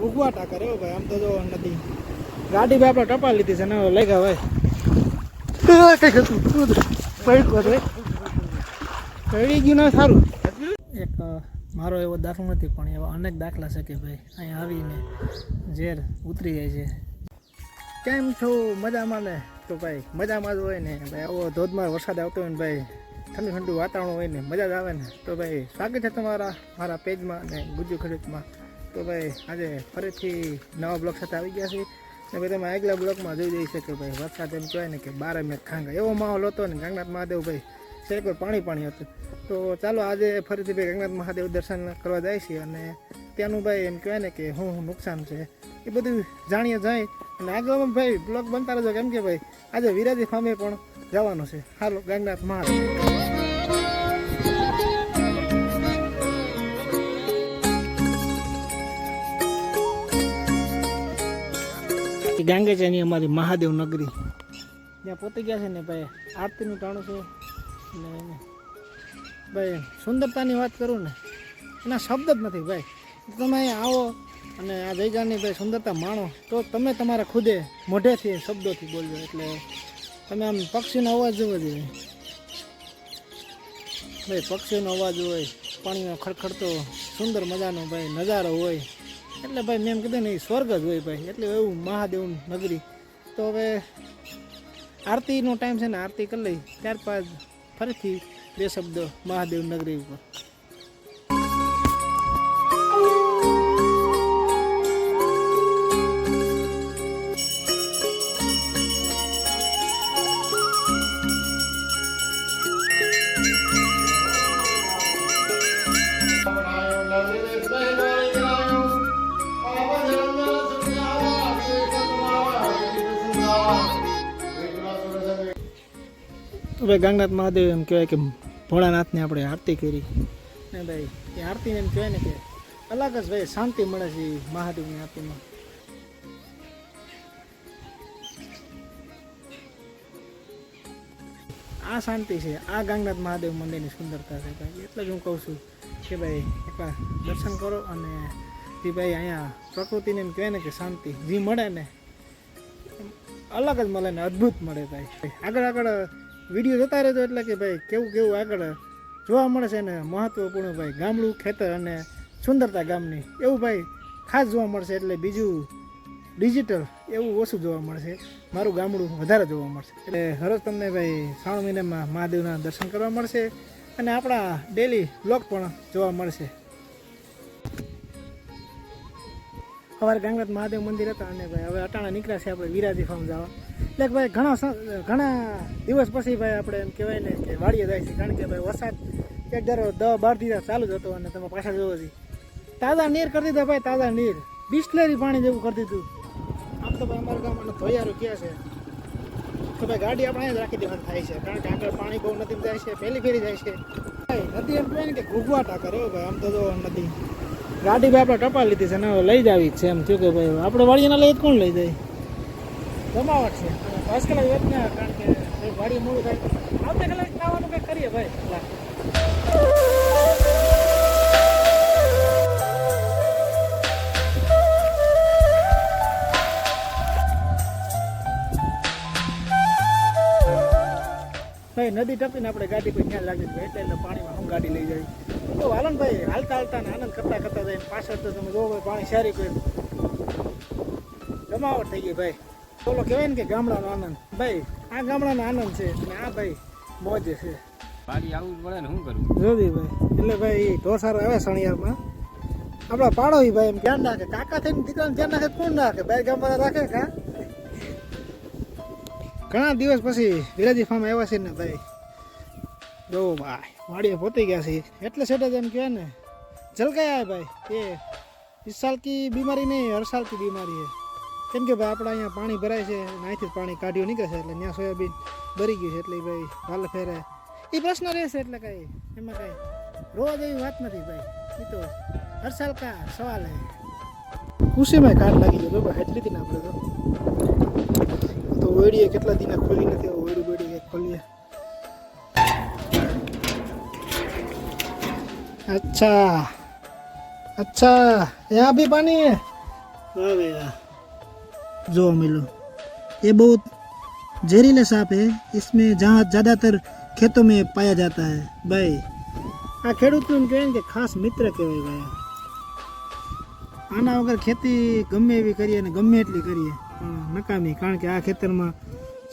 ઘૂઘવાટા કરે હો ભાઈ આમ તો જો નથી. ગાડી ભાઈ આપણે ટપા લીધી છે ને લઈ ગયા ભાઈ કઈ હતું? પડ્યું પડી ગયું ના સારું. એક મારો એવો દાખલો નથી પણ એવા અનેક દાખલા છે કે ભાઈ અહીંયા આવીને ઝેર ઉતરી જાય છે. કેમ છો? મજામાં ને? તો ભાઈ મજામાં જ હોય ને? ભાઈ આવો ધોધમાર વરસાદ આવતો હોય ને ભાઈ ઠંડુ ઠંડુ વાતાવરણ હોય ને મજા જ આવે ને? તો ભાઈ સ્વાગત છે તમારા મારા પેજમાં ને ગુજુ ખરીદમાં તો ભાઈ, આજે ફરીથી નવા બ્લોક સાથે આવી ગયા છે ને ભાઈ, તમે આગલા બ્લોકમાં જોઈ જઈ શકે ભાઈ, વરસાદ એમ કહેવાય ને કે બારે મેં ખાંગા. એવો માહોલ હતો ને ગંગનાથ મહાદેવ ભાઈ, છે કોઈ પાણી પાણી હતું. તો ચાલો, આજે ફરીથી ભાઈ ગંગનાથ મહાદેવ દર્શન કરવા જાય છે અને ત્યાંનું ભાઈ એમ કહેવાય ને કે શું નુકસાન છે. એ બધું જાણીએ જાય. અને આગળ ભાઈ બ્લોક બનતા રહેજો. કેમ કે ભાઈ, આજે વિરાજી ફામે પણ જવાનું છે. હાલો, ગંગનાથ મહાદેવ. ગાંગે છે એની અમારી મહાદેવ નગરી. ત્યાં પોતે ગયા છે ને ભાઈ, આરતીનું ટાણું છે. ને ભાઈ, સુંદરતાની વાત કરું ને, એના શબ્દ જ નથી ભાઈ. તમે આવો અને આ જયગાની ભાઈ સુંદરતા માણો, તો તમે તમારા ખુદે મોઢેથી શબ્દોથી બોલજો. એટલે તમે આમ પક્ષીનો અવાજ જોવો જોઈએ. ભાઈ, પક્ષીનો અવાજ હોય, પાણીનો ખડખડતો સુંદર મજાનો ભાઈ નજારો હોય. એટલે ભાઈ મેં એમ કીધું ને એ સ્વર્ગ જ હોય ભાઈ. એટલે એવું મહાદેવ નગરી. તો હવે આરતીનો ટાઈમ છે ને, આરતી કરી લઈ. ત્યાર બાદ ફરીથી બે શબ્દ મહાદેવ નગરી ઉપર. ભાઈ ગંગનાથ મહાદેવ એમ કહેવાય કે ભોળાનાથની આપણે આરતી કરી. ને ભાઈ, એ આરતીને એમ કહેવાય ને કે અલગ જ ભાઈ શાંતિ મળે છે મહાદેવની આરતીમાં. આ શાંતિ છે, આ ગાંગનાથ મહાદેવ મંદિરની સુંદરતા છે ભાઈ. એટલે જ હું કહું છું કે ભાઈ, એકવાર દર્શન કરો અને જે ભાઈ અહીંયા પ્રકૃતિને એમ કહેવાય ને કે શાંતિ જે મળે ને અલગ જ મળે ને અદ્ભુત મળે ભાઈ. આગળ આગળ વીડિયો જોતા રહેજો એટલે કે ભાઈ કેવું કેવું આગળ જોવા મળે છે ને મહત્વપૂર્ણ ભાઈ. ગામડું ખેતર અને સુંદરતા ગામની. એવું ભાઈ ખાસ જોવા મળશે એટલે બીજું ડિજિટલ એવું ઓછું જોવા મળશે. મારું ગામડું વધારે જોવા મળશે. એટલે હરોજ તમને ભાઈ શ્રાવણ મહિનામાં મહાદેવના દર્શન કરવા મળશે અને આપણા ડેલી બ્લોગ પણ જોવા મળશે. સવારે ગંગનાથ મહાદેવ મંદિર હતા અને ભાઈ હવે અટાણા નીકળ્યા છે આપણે વિરાજી ફાર્મ જવા. એટલે ભાઈ ઘણા ઘણા દિવસ પછી ભાઈ આપણે એમ કહેવાય ને કે વાડીએ જાય છે. કારણ કે ભાઈ વરસાદ એક ધારો દસ બાર દિવસ ચાલુ જ હતો અને તમે પાછા જોવો છે. તાજા નીર કરી દીધા ભાઈ, તાજા નીર. બિસ્લેરી પાણી જેવું કરી દીધું. આમ તો ભાઈ અમારા ગામમાં ધોયારું ક્યાં છે? તો ભાઈ ગાડી આપણે જ રાખી દેવાનું થાય છે. કારણ કે આગળ પાણી બહુ નથી જાય છે પહેલી ફેરી જાય છે. નદી એમ કહેવાય ને કે ઘૂઘવાટા કરે ભાઈ, આમ તો જો નદી. ગાડી ભાઈ આપણે ટપાલ લીધી છે ને લઈ જ આવી છે એમ થયું કે ભાઈ, આપણે વાડીના લઈ કોણ લઈ જાય? જમાવટ છે. કલાક વેત કારણ કે વાડી મોડું થાય. આવતા કલાક ખાવાનું કંઈક કરીએ ભાઈ ભાઈ, નદી ટપીને આપણે ગાડી પછી ત્યાં લાગી ભાઈ એટલે પાણીમાં હું ગાડી લઈ જાય. તો વાલનભાઈ ભાઈ, હાલતા હાલતા ને આનંદ કરતા કરતા જાય પાછળ તો તમે જોવો ભાઈ, પાણી સારી કર્યું જમાવટ થઈ ગઈ ભાઈ. બોલો કહેવાય ને કે ગામડાનો આનંદ. ભાઈ આ ગામડાનો આનંદ છે અને આ ભાઈ મોજે છે. બારી આવું પડે ને શું કરું? જોદી ભાઈ. એટલે ભાઈ ઢોસારો આવે સણિયારમાં આપણા પાડોશી ભાઈ એમ ધ્યાન રાખે. કાકા થઈને દીકરાને ધ્યાન રાખે કોણ રાખે? બાર ગામ રાખે કા? ઘણા દિવસ પછી વિરાજી ફાર્મ આવ્યા છે ને ભાઈ. જો ભાઈ વાડીએ પોતી ગયા છે. એટલે સેટે જેમ કહેવાય ને જલકાયા ભાઈ. એ ઇસ સાલ કી બીમારી નહીં હર સાલ કી બીમારી હે કેમ કે ભાઈ આપણા અહીંયા પાણી ભરાય છે અને અહીંથી જ પાણી કાઢ્યું નીકળે છે એટલે ત્યાં સોયાબીન ભરી ગયું છે એટલે ઈ ભાઈ હાલ ફેરે એ પ્રશ્ન રહેશે એટલે કાંઈ એમાં કાંઈ રોવા જેવી વાત નથી ભાઈ એ તો હર સાલ કા સવાલ હે ખુશીમાં કાટ લાગી ગયો બાબા એટલી હતી ને આપણે તો તો ઓયડીએ કેટલા દિના ખોલી નથી ઓયડી બોયડી કંઈક ખોલીએ अच्छा अच्छा यहाँ भी पानी है वाह भाई वाह जो मिलो ये बहुत जहरीला सांप है इसमें जहाँ ज़्यादातर खेतों में पाया जाता है भाई આ ખેડૂતનું કહે ને કે ખાસ મિત્ર કહેવાય ભાઈ આના વગર ખેતી ગમે એવી કરીએ ને ગમે એટલી કરીએ પણ નકામી કારણ કે આ ખેતરમાં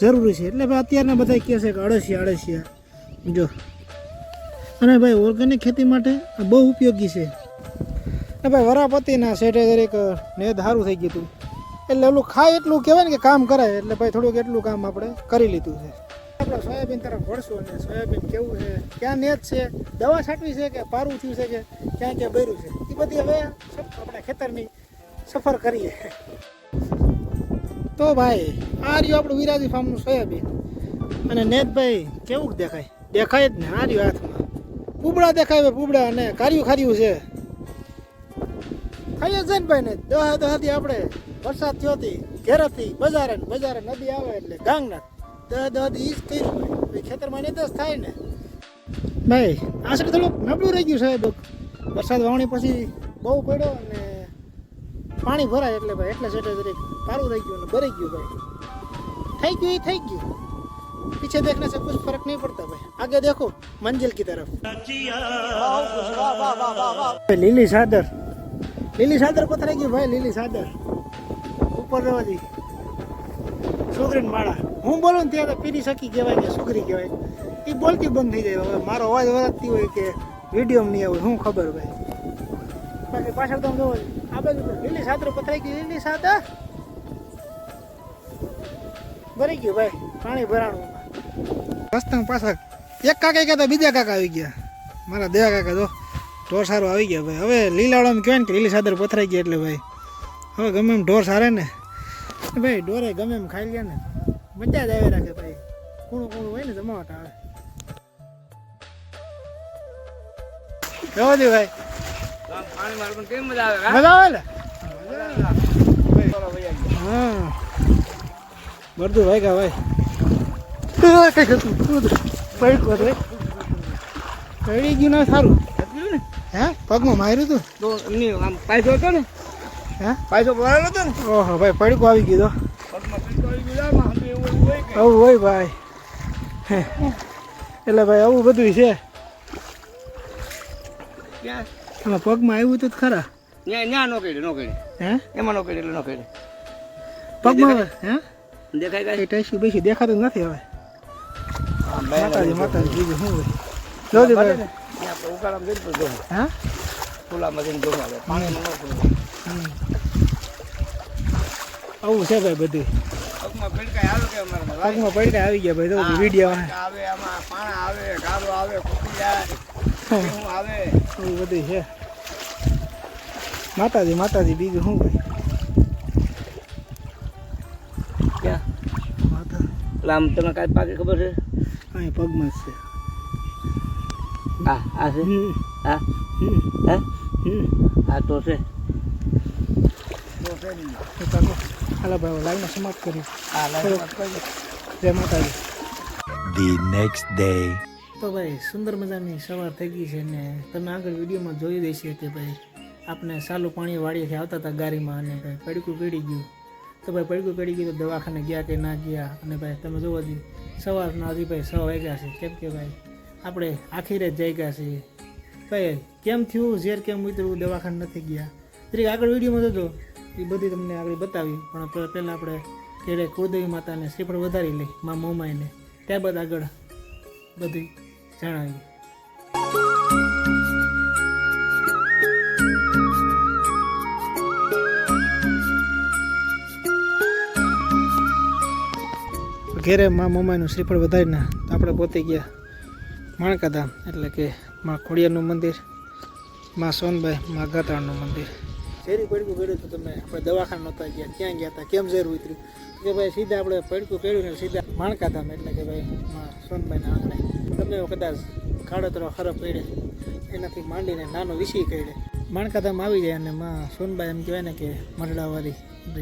જરૂરી છે એટલે ભાઈ અત્યારના બધા કહે છે કે અળસિયા અળસિયા જો અને ભાઈ ઓર્ગેનિક ખેતી માટે આ બહુ ઉપયોગી છે ને ભાઈ વરાપતિના શેઠે દરેક નેદ સારું થઈ ગયું હતું એટલે ઓલું ખાય એટલું કહેવાય ને કે કામ કરાય, એટલે ભાઈ થોડુંક એટલું કામ આપણે કરી લીધું છે. આપણે સોયાબીન તરફ વળશું અને સોયાબીન કેવું છે, ક્યાં નેત છે, દવા છાંટવી છે કે પારું થયું છે કે ક્યાં ક્યાં બૈરું છે એ બધી હવે આપણે ખેતરની સફર કરીએ. તો ભાઈ, આ રહ્યું આપણું વિરાજી ફાર્મનું સોયાબીન. અને નેતભાઈ કેવું દેખાય? દેખાય જ ને, આ રહ્યું હાથમાં. પૂબડા દેખાય પૂબડા અને કાર્યું ખાર્યું છે. ખાઈએ છે ને ભાઈ ને દહ દહાથી આપણે વરસાદ થયો હતી ઘેરેથી બજારે બજારે નદી આવે એટલે ગાંગના દહ દહ ઈ જ કર્યું ખેતરમાં નિર્દેશ થાય ને. ભાઈ આશરે થોડુંક નબળું રહી ગયું સાહેબ વરસાદ વાવણી પછી બહુ પડ્યો અને પાણી ભરાય એટલે ભાઈ એટલે સેટે દરેક પારું રહી ગયું અને ભરી ગયું ભાઈ. થઈ ગયું એ થઈ ગયું. પીછે દેખને સે કુછ ફરક નહીં પડતો ભાઈ. આગે દેખો મંજિલ કી તરફ. લીલી સાદર લીલી સાદર પથરાઈ ગયું ભાઈ લીલી સાદર ઉપર રહેવાથી સુગરીન માળા. હું બોલું ને ત્યારે પીરી સખી કહેવાય કે સુગરી કહેવાય. એ બોલતી બંધ થઈ જાય. હવે મારો અવાજ વરાતી હોય કે વીડિયો નહીં આવે, શું ખબર ભાઈ બાકી પાછળ તો જોવો આ બાજુ લીલી ચાદર પથરાઈ ગઈ. લીલી સાત ભરાઈ ગયું ભાઈ, પાણી ભરાણું રસ્તામાં પાછા એક કાકા કહેતા બીજા કાકા આવી ગયા. મારા દેવા કાકા તો ઢોર સારો આવી ગયા ભાઈ. હવે લીલાવાળામાં કહેવાય ને કે લીલી સાદર પથરાઈ ગયા એટલે ભાઈ. હવે ગમે એમ ઢોર સારે ને ભાઈ, ડોરે ગમે એમ ખાઈ લે ને. મજા જ આવી રાખે ભાઈ. કૂણું કૂણું હોય ને જમાવટ આવે. જવા ભાઈ? મજા આવે ને? હા. બધું કા ભાઈ કઈ હતું? પડ્યું હતું? પડી ગયું ના, સારું. હે? પગમાં માર્યું તું? તો આમ પાયસો હતો ને? હે? પાયસો ભરાયેલો હતો ને? ઓહો ભાઈ પડકો આવી ગયું આવી હોય ભાઈ. હે. એટલે ભાઈ આવું બધું છે. આમાં પગમાં આવ્યું તો ખરા. ન્યા નો કરી નો કરી હે? એમાં નો એટલે નો કરી પગમાં હે? દેખાય કઈ? કાંઈ ટાઈસી બેસી દેખાતું નથી હવે. માતાજી માતાજી બીજું શું હોય? જોજે ભાઈ. ત્યાં ઉકાળામાં જઈને હા? ખુલ્લામાં જઈને જોવું પાણીમાં ન. આવું છે ભાઈ બધું. પગમાં ભીડકાઈ આવે કે અમારે પગમાં પડકા આવી ગયા ભાઈ તો વીડિયો આવે. આમાં પાણા આવે ગારો આવે કૂકી શું આવે. એવું બધું છે. માતાજી માતાજી બીજું શું ભાઈ? ક્યાં? માતા. એટલે આમ તમે કાંઈ પાકે ખબર છે? અહીં પગમાં છે. આ આ છે? આ? હમ, હે? આ તો છે. ચાલો હાલો ભાઈ લાઈનમાં સમાપ્ત કરી જય માતાજી the next day. તો ભાઈ, સુંદર મજાની સવાર થઈ ગઈ છે ને તમે આગળ વિડીયોમાં જોઈ દેશે કે ભાઈ. આપણે સાલું પાણી વાળીએથી આવતા હતા ગાડીમાં અને ભાઈ પડકું પડી ગયું. તો ભાઈ પડકું પડી ગયું તો દવાખાને ગયા કે ના ગયા? અને ભાઈ તમે જોવો જી, સવારના હજી ભાઈ સવા વાગ્યા છે. કેમ કે ભાઈ, આપણે આખી રાત જઈ ગયા છીએ. ભાઈ, કેમ થયું? ઝેર કેમ ઉતરવું દવાખાને નથી ગયા? તરીકે આગળ વિડીયોમાં જોજો. એ બધી તમને આગળ બતાવી પણ પહેલાં આપણે ઘેરે કુળદેવી માતાને શ્રીફળ વધારી લઈ મા મોમાઈને. ત્યારબાદ આગળ બધી જણાવી ઘેરે મા મોમાઈનું શ્રીફળ વધારીને તો આપણે પોતે ગયા માણકાધામ. એટલે કે મા ખોડિયારનું મંદિર, મા સોનભાઈ મા ગાતાળનું મંદિર. ઝેરી પડકું પડ્યું તો તમે આપણે દવાખાને નહોતા ગયા. ક્યાં ગયા હતા? કેમ ઝેર ઉતર્યું? કે ભાઈ સીધા આપણે પડકું પડ્યું ને સીધા માણકા ધામ એટલે કે ભાઈ સોનભાઈના આંગણે. તમે કદાચ કાળોતરો ખરો પડે એનાથી માંડીને નાનો વિષય કરે માણકાધામ આવી જાય અને માં સોનબાઈ એમ કહેવાય ને કે મરડાવાળી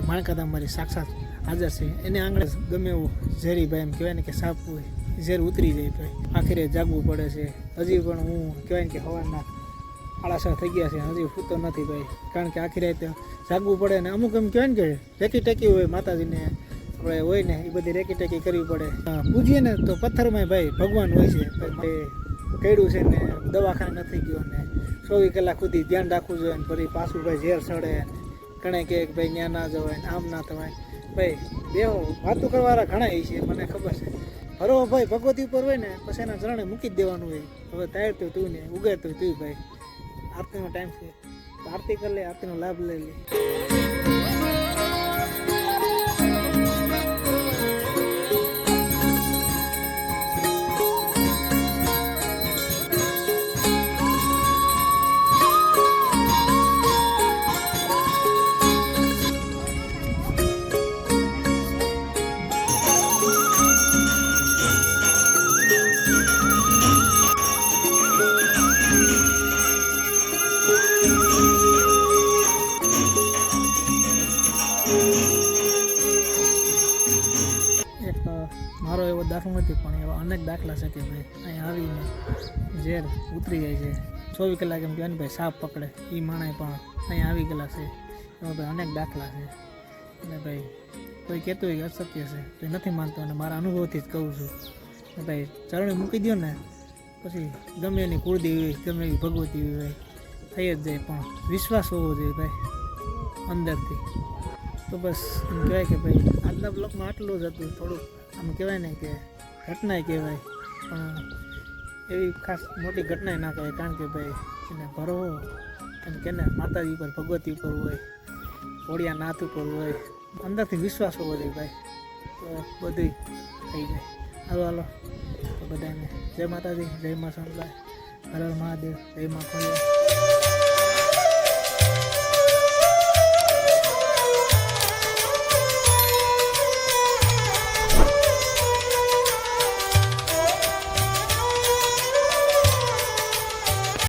માણકાધામ મારી સાક્ષાત હાજર છે. એને આંગણે ગમે એવું ઝેરી ભાઈ એમ કહેવાય ને કે સાપ ઝેર ઉતરી જાય ભાઈ આખરે જાગવું પડે છે. હજી પણ હું કહેવાય ને કે હવાના સાડા થઈ ગયા છે. હજી ફૂતો નથી ભાઈ. કારણ કે આખી રાતે જાગવું પડે ને અમુક એમ કહેવાય ને કે રેકી ટેકી હોય માતાજીને, આપણે હોય ને, એ બધી રેકી ટેકી કરવી પડે. પૂજીએ ને તો પથ્થરમાં ભાઈ ભગવાન હોય છે. કર્યું છે ને, દવાખાને નથી ગયો ને, ચોવીસ કલાક સુધી ધ્યાન રાખવું જોઈએ ને, ફરી પાછું ભાઈ ઝેર સડે ઘણે કે ભાઈ ત્યાં ના જવાય ને, આમ ના થવાય ભાઈ, દેવો વાતો કરવાવાળા ઘણા એ છે, મને ખબર છે. હરો ભાઈ, ભગવતી ઉપર હોય ને, પછી એના ચરણે મૂકી જ દેવાનું હોય. હવે તાયર તો તું ને ઉગે તો તું ભાઈ. આરતીનો ટાઈમ છે. તો આરતી કરી આરતીનો લાભ લઈ લે. મારો એવો દાખલો નથી, પણ એવા અનેક દાખલા છે કે ભાઈ અહીંયા આવીને ઝેર ઉતરી જાય છે. ચોવીસ કલાક એમ કહેવાય ને ભાઈ, સાપ પકડે. એ માણે પણ અહીં આવી ગયેલા છે. એવા ભાઈ અનેક દાખલા છે. અને ભાઈ, કોઈ કહેતું હોય અશક્ય છે. તો નથી માનતો અને મારા અનુભવથી જ કહું છું. ભાઈ, ચરણે મૂકી દો ને, પછી ગમે એની કુળદેવી હોય, ગમે એવી ભગવતી હોય થઈ જ જાય. પણ વિશ્વાસ હોવો જોઈએ ભાઈ, અંદરથી. તો બસ એમ કહેવાય કે ભાઈ, આજના બ્લોકમાં આટલું જ હતું. થોડુંક આમ કહેવાય ને કે ઘટના કહેવાય. પણ એવી ખાસ મોટી ઘટના ના કહેવાય, કારણ કે ભાઈ એને ભરવો અને કેને માતાજી ઉપર, ભગવતી ઉપર હોય ઓળિયા નાથ ઉપર હોય, અંદરથી વિશ્વાસ હોવો જોઈએ ભાઈ. તો બધું થઈ જાય. હાલો હાલો. બધાને જય માતાજી, જય મા સંતલાય હર મહાદેવ, જય મા ખોડિયાર.